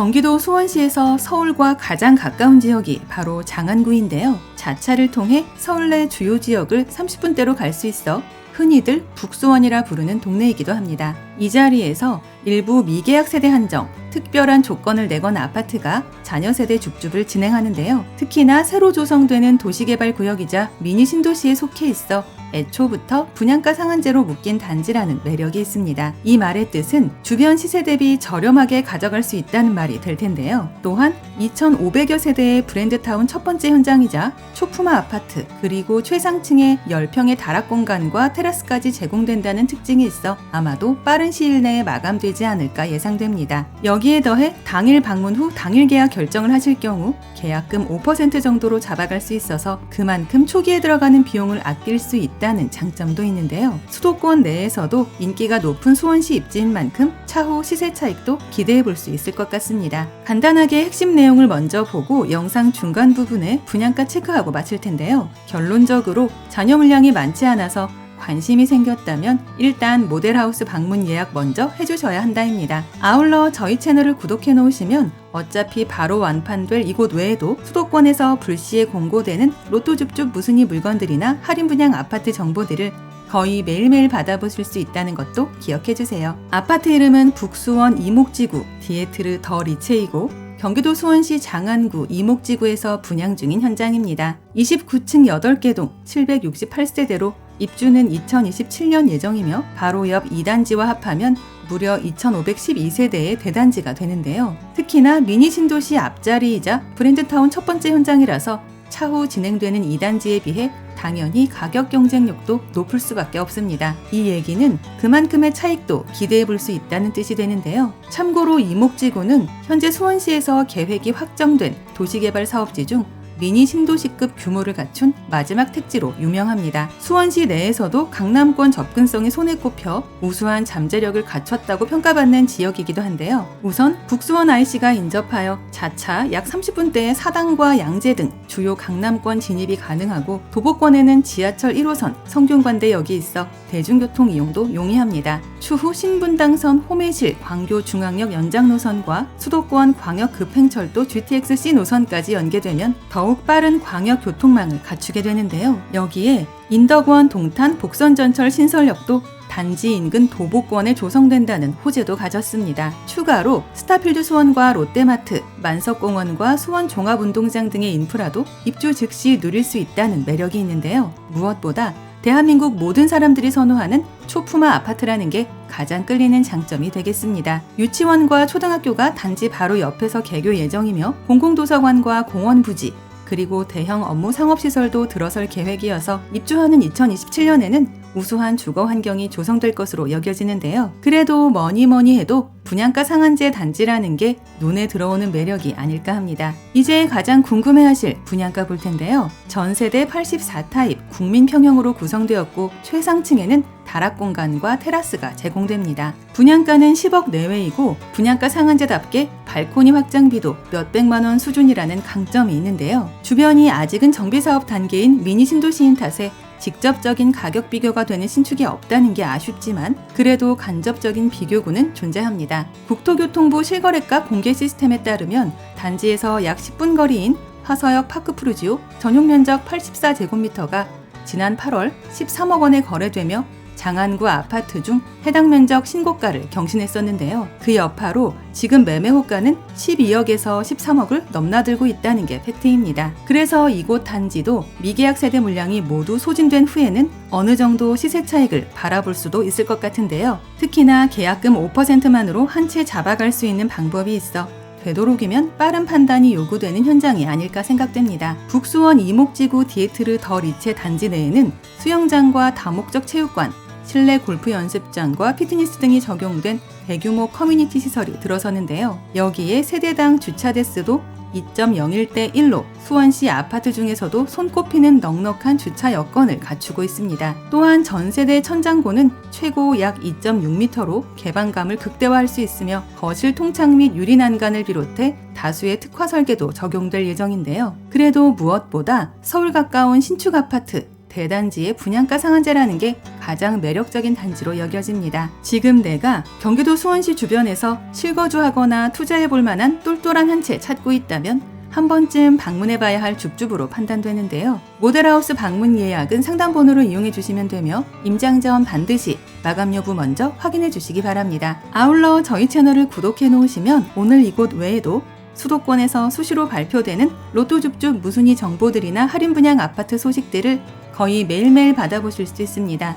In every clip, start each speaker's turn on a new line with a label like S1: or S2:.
S1: 경기도 수원시에서 서울과 가장 가까운 지역이 바로 장안구인데요. 자차를 통해 서울 내 주요 지역을 30분대로 갈 수 있어 흔히들 북수원이라 부르는 동네이기도 합니다. 이 자리에서 일부 미계약 세대 한정, 특별한 조건을 내건 아파트가 자녀 세대 줍줍을 진행하는데요. 특히나 새로 조성되는 도시개발 구역이자 미니 신도시에 속해 있어 애초부터 분양가 상한제로 묶인 단지라는 매력이 있습니다. 이 말의 뜻은 주변 시세 대비 저렴하게 가져갈 수 있다는 말이 될 텐데요. 또한 2,500여 세대의 브랜드타운 첫 번째 현장이자 초품화 아파트 그리고 최상층의 10평의 다락 공간과 테라스까지 제공된다는 특징이 있어 아마도 빠른 시일 내에 마감되지 않을까 예상됩니다. 여기에 더해 당일 방문 후 당일 계약 결정을 하실 경우 계약금 5% 정도로 잡아갈 수 있어서 그만큼 초기에 들어가는 비용을 아낄 수 있다. 있다는 장점도 있는데요. 수도권 내에서도 인기가 높은 수원시 입지인 만큼 차후 시세 차익도 기대해 볼 수 있을 것 같습니다. 간단하게 핵심 내용을 먼저 보고 영상 중간 부분에 분양가 체크하고 마칠 텐데요. 결론적으로 자녀 물량이 많지 않아서 관심이 생겼다면 일단 모델하우스 방문 예약 먼저 해주셔야 한다입니다. 아울러 저희 채널을 구독해 놓으시면 어차피 바로 완판될 이곳 외에도 수도권에서 불시에 공고되는 로또 줍줍 무순이 물건들이나 할인 분양 아파트 정보들을 거의 매일매일 받아보실 수 있다는 것도 기억해 주세요. 아파트 이름은 북수원 이목지구 디에트르 더 리체이고 경기도 수원시 장안구 이목지구에서 분양 중인 현장입니다. 29층 8개 동 768세대로 입주는 2027년 예정이며 바로 옆 2단지와 합하면 무려 2,512세대의 대단지가 되는데요. 특히나 미니 신도시 앞자리이자 브랜드타운 첫 번째 현장이라서 차후 진행되는 2단지에 비해 당연히 가격 경쟁력도 높을 수밖에 없습니다. 이 얘기는 그만큼의 차익도 기대해 볼 수 있다는 뜻이 되는데요. 참고로 이목지구는 현재 수원시에서 계획이 확정된 도시개발 사업지 중 미니 신도시급 규모를 갖춘 마지막 택지로 유명합니다. 수원시 내에서도 강남권 접근성이 손에 꼽혀 우수한 잠재력을 갖췄다고 평가받는 지역이기도 한데요. 우선 북수원 IC가 인접하여 자차 약 30분대의 사당과 양재 등 주요 강남권 진입이 가능하고 도보권에는 지하철 1호선 성균관대역이 있어 대중교통 이용도 용이합니다. 추후 신분당선 호매실 광교중앙역 연장 노선과 수도권 광역 급행철도 GTX-C 노선까지 연계되면 더욱 빠른 광역 교통망을 갖추게 되는데요. 여기에 인덕원 동탄 복선전철 신설역도 단지 인근 도보권에 조성된다는 호재도 가졌습니다. 추가로 스타필드 수원과 롯데마트, 만석공원과 수원 종합운동장 등의 인프라도 입주 즉시 누릴 수 있다는 매력이 있는데요. 무엇보다 대한민국 모든 사람들이 선호하는 초품화 아파트라는 게 가장 끌리는 장점이 되겠습니다. 유치원과 초등학교가 단지 바로 옆에서 개교 예정이며 공공도서관과 공원 부지, 그리고 대형 업무 상업시설도 들어설 계획이어서 입주하는 2027년에는 우수한 주거 환경이 조성될 것으로 여겨지는데요. 그래도 뭐니 뭐니 해도 분양가 상한제 단지라는 게 눈에 들어오는 매력이 아닐까 합니다. 이제 가장 궁금해하실 분양가 볼 텐데요. 전 세대 84타입 국민 평형으로 구성되었고 최상층에는 다락 공간과 테라스가 제공됩니다. 분양가는 10억 내외이고 분양가 상한제답게 발코니 확장비도 몇백만 원 수준이라는 강점이 있는데요. 주변이 아직은 정비사업 단계인 미니 신도시인 탓에 직접적인 가격 비교가 되는 신축이 없다는 게 아쉽지만 그래도 간접적인 비교구는 존재합니다. 국토교통부 실거래가 공개 시스템에 따르면 단지에서 약 10분 거리인 화서역 파크프루지오 전용 면적 84제곱미터가 지난 8월 13억 원에 거래되며 장안구 아파트 중 해당 면적 신고가를 경신했었는데요. 그 여파로 지금 매매 호가는 12억에서 13억을 넘나들고 있다는 게 팩트입니다. 그래서 이곳 단지도 미계약 세대 물량이 모두 소진된 후에는 어느 정도 시세 차익을 바라볼 수도 있을 것 같은데요. 특히나 계약금 5%만으로 한 채 잡아갈 수 있는 방법이 있어 되도록이면 빠른 판단이 요구되는 현장이 아닐까 생각됩니다. 북수원 이목지구 디에트르 더 리체 단지 내에는 수영장과 다목적 체육관, 실내 골프 연습장과 피트니스 등이 적용된 대규모 커뮤니티 시설이 들어서는데요. 여기에 세대당 주차 대수도 2.01대 1로 수원시 아파트 중에서도 손꼽히는 넉넉한 주차 여건을 갖추고 있습니다. 또한 전세대 천장고는 최고 약 2.6m로 개방감을 극대화할 수 있으며 거실 통창 및 유리 난간을 비롯해 다수의 특화 설계도 적용될 예정인데요. 그래도 무엇보다 서울 가까운 신축 아파트 대단지의 분양가 상한제라는 게 가장 매력적인 단지로 여겨집니다. 지금 내가 경기도 수원시 주변에서 실거주하거나 투자해 볼 만한 똘똘한 한 채 찾고 있다면 한 번쯤 방문해 봐야 할 줍줍으로 판단되는데요. 모델하우스 방문 예약은 상담 번호를 이용해 주시면 되며 임장 전 반드시 마감 여부 먼저 확인해 주시기 바랍니다. 아울러 저희 채널을 구독해 놓으시면 오늘 이곳 외에도 수도권에서 수시로 발표되는 로또 줍줍 무순위 정보들이나 할인 분양 아파트 소식들을 거의 매일매일 받아보실 수 있습니다.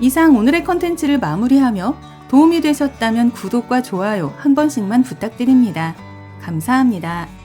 S1: 이상 오늘의 컨텐츠를 마무리하며 도움이 되셨다면 구독과 좋아요 한 번씩만 부탁드립니다. 감사합니다.